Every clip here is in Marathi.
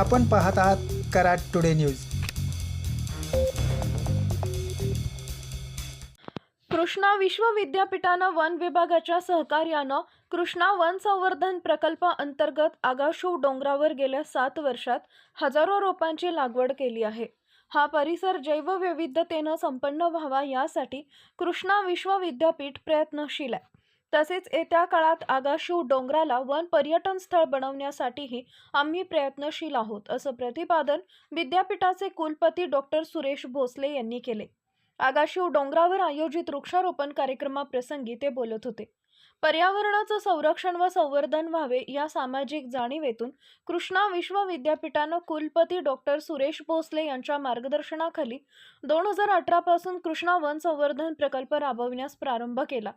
आपण पाहत आहात कराड टुडे न्यूज. कृष्णा विश्वविद्यापीठानं वन विभागाच्या सहकार्यानं कृष्णा वन संवर्धन प्रकल्प अंतर्गत आगाशू डोंगरावर गेल्या सात वर्षात हजारो रोपांची लागवड केली आहे. हा परिसर जैवविविधतेनं संपन्न व्हावा यासाठी कृष्णा विश्वविद्यापीठ प्रयत्नशील आहे. तसेच येत्या काळात आगाशिव डोंगराला वन पर्यटन स्थळ बनवण्यासाठीही आम्ही प्रयत्नशील आहोत असं प्रतिपादन विद्यापीठाचे कुलपती डॉक्टर सुरेश भोसले यांनी केले. आगाशिव डोंगरावर आयोजित वृक्षारोपण कार्यक्रमाप्रसंगी ते बोलत होते. पर्यावरणाचं संरक्षण व संवर्धन व्हावे या सामाजिक जाणीवेतून कृष्णा विश्वविद्यापीठानं कुलपती डॉक्टर सुरेश भोसले यांच्या मार्गदर्शनाखाली दोन हजार अठरापासून कृष्णा वन संवर्धन प्रकल्प राबविण्यास प्रारंभ केला.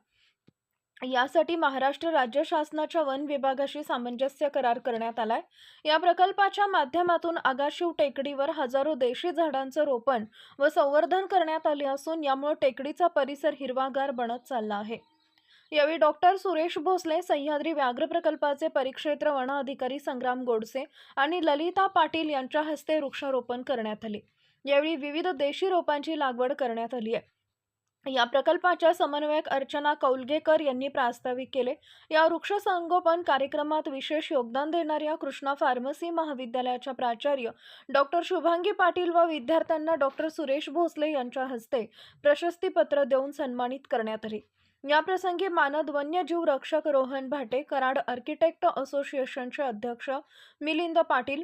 यासाठी महाराष्ट्र राज्य शासनाच्या वन विभागाशी सामंजस्य करार करण्यात आलाय. या प्रकल्पाच्या माध्यमातून आगाशिव टेकडीवर हजारो देशी झाडांचं रोपण व संवर्धन करण्यात आले असून यामुळे टेकडीचा परिसर हिरवागार बनत चालला आहे. यावेळी डॉक्टर सुरेश भोसले सह्याद्री व्याघ्र प्रकल्पाचे परिक्षेत्र वन अधिकारी संग्राम गोडसे आणि ललिता पाटील यांच्या हस्ते वृक्षारोपण करण्यात आले. यावेळी विविध देशी रोपांची लागवड करण्यात आली आहे. या प्रकल्पाच्या समन्वयक अर्चना कौलगेकर यांनी प्रास्ताविक केले. या वृक्ष संगोपन कार्यक्रमात विशेष योगदान देणाऱ्या कृष्णा फार्मसी महाविद्यालयाच्या प्राचार्य डॉक्टर शुभांगी पाटील व विद्यार्थ्यांना डॉक्टर सुरेश भोसले यांच्या हस्ते प्रशस्तीपत्र देऊन सन्मानित करण्यात आले. याप्रसंगी मानद वन्यजीव रक्षक रोहन भाटे कराड आर्किटेक्ट असोसिएशनचे अध्यक्ष मिलिंद पाटील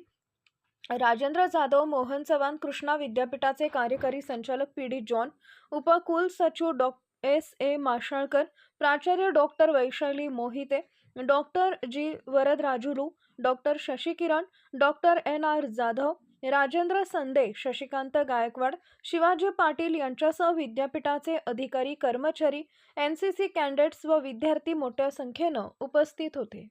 राजेंद्र जाधव मोहन चव्हाण कृष्णा विद्यापीठाचे कार्यकारी संचालक पी डी जॉन उपकुल सचिव डॉ. एस. ए. माशाळकर प्राचार्य doctor Vaishali Mohite doctor G. Varadarajulu doctor Shashikiran doctor N. R. Jadhav Rajendra Sande Shashikant Gaikwad Shivaji Patil यांच्यासह विद्यापीठाचे अधिकारी कर्मचारी एन. सी. सी. कॅन्डेट्स व विद्यार्थी मोठ्या संख्येनं उपस्थित होते.